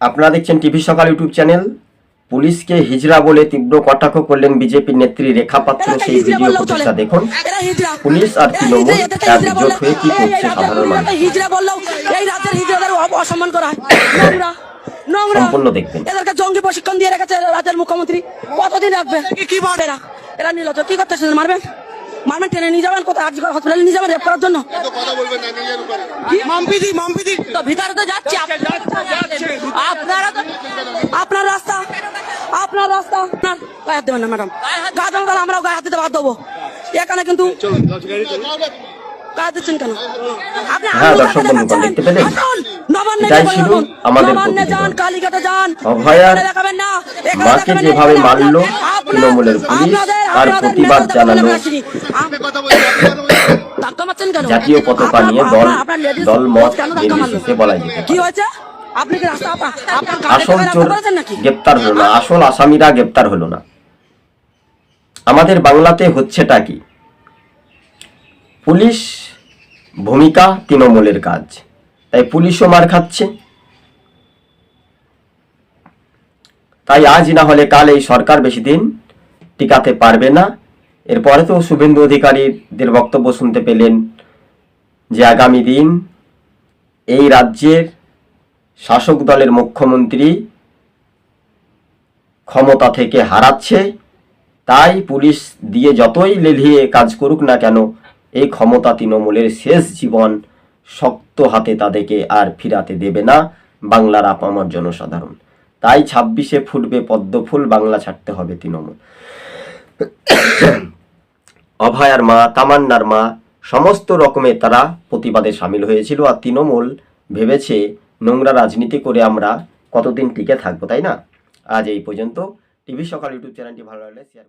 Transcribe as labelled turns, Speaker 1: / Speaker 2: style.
Speaker 1: আপনারা দেখছেন টিভি সকাল ইউটিউব চ্যানেল। পুলিশকে হিজড়া বলে তীব্র কটাক্ষ করলেন বিজেপির নেত্রী রেখা পাত্র সেই ভিডিও ফুটেজটা দেখুন। পুলিশ আর তৃণমূল
Speaker 2: হিজড়া
Speaker 1: একজোট হয়ে কি করছে সাধারণ মানুষ?
Speaker 2: অসম্মান করা হয়।
Speaker 1: সম্পূর্ণ দেখবেন।
Speaker 2: এদেরকে জঙ্গি প্রশিক্ষণ দিয়ে রেখেছে রাজ্যের মুখ্যমন্ত্রী। কতদিন রাখবে কি এরা নির্লজ্জ। কি করতেছে? মারবেন? মারবেন টেনে নিয়ে যাবেন কোথায়? আজকে হসপিটালে নিয়ে যাবেন রেপ করার জন্য?
Speaker 3: মাম্পিদি মাম্পিদি।
Speaker 2: তো ভিতরে তো যাচ্ছি আপনারা তো আপনার রাস্তা আপনার রাস্তা। আপনার গায়ে হাত দেবেন না ম্যাডাম। গায়ে দেবেন তাহলে আমরাও গায়ে হাত দিতে বাধ্য হব। এখানে কিন্তু গায়ে দিচ্ছেন কেন? আপনি
Speaker 1: এটাই ছিল আমাদের অভয়ার মাকে যেভাবে মারল তৃণমূলের পুলিশ প্রতিবাদ? জাতীয় পতাকা নিয়ে দল দল মত? নির্বিশেষে যেতে আসল চোর গ্রেপ্তার হলো না। আসল আসামিরা গ্রেপ্তার হলো না। আমাদের বাংলাতে হচ্ছেটা কি? পুলিশ ভূমিকা তৃণমূলের কাজ। তাই পুলিশও মার খাচ্ছে। তাই আজ না হলে কাল এই সরকার বেশি দিন টিকাতে পারবে না। এরপরে তো শুভেন্দু অধিকারীদের বক্তব্য শুনতে পেলেন যে আগামী দিন এই রাজ্যের শাসক দলের মুখ্যমন্ত্রী ক্ষমতা থেকে হারাচ্ছে। তাই পুলিশ দিয়ে যতই লেলিয়ে কাজ করুক না কেন, এই ক্ষমতা তৃণমূলের শেষ জীবন শক্ত হাতে তাদেরকে আর ফিরাতে দেবে না। বাংলার আপামর জনসাধারণ। তাই ছাব্বিশে ফুটবে পদ্ম ফুল, বাংলা ছাড়তে হবে তৃণমূল। অভয়ার মা, তামান্নার মা, সমস্ত রকমের তারা প্রতিবাদে সামিল হয়েছিল আর তৃণমূল ভেবেছে নোংরা রাজনীতি করে আমরা কতদিন টিকে থাকব, তাই না? আজ এই পর্যন্ত। টিভি সকাল ইউটিউব চ্যানেলটি ভালো লাগলে শেয়ার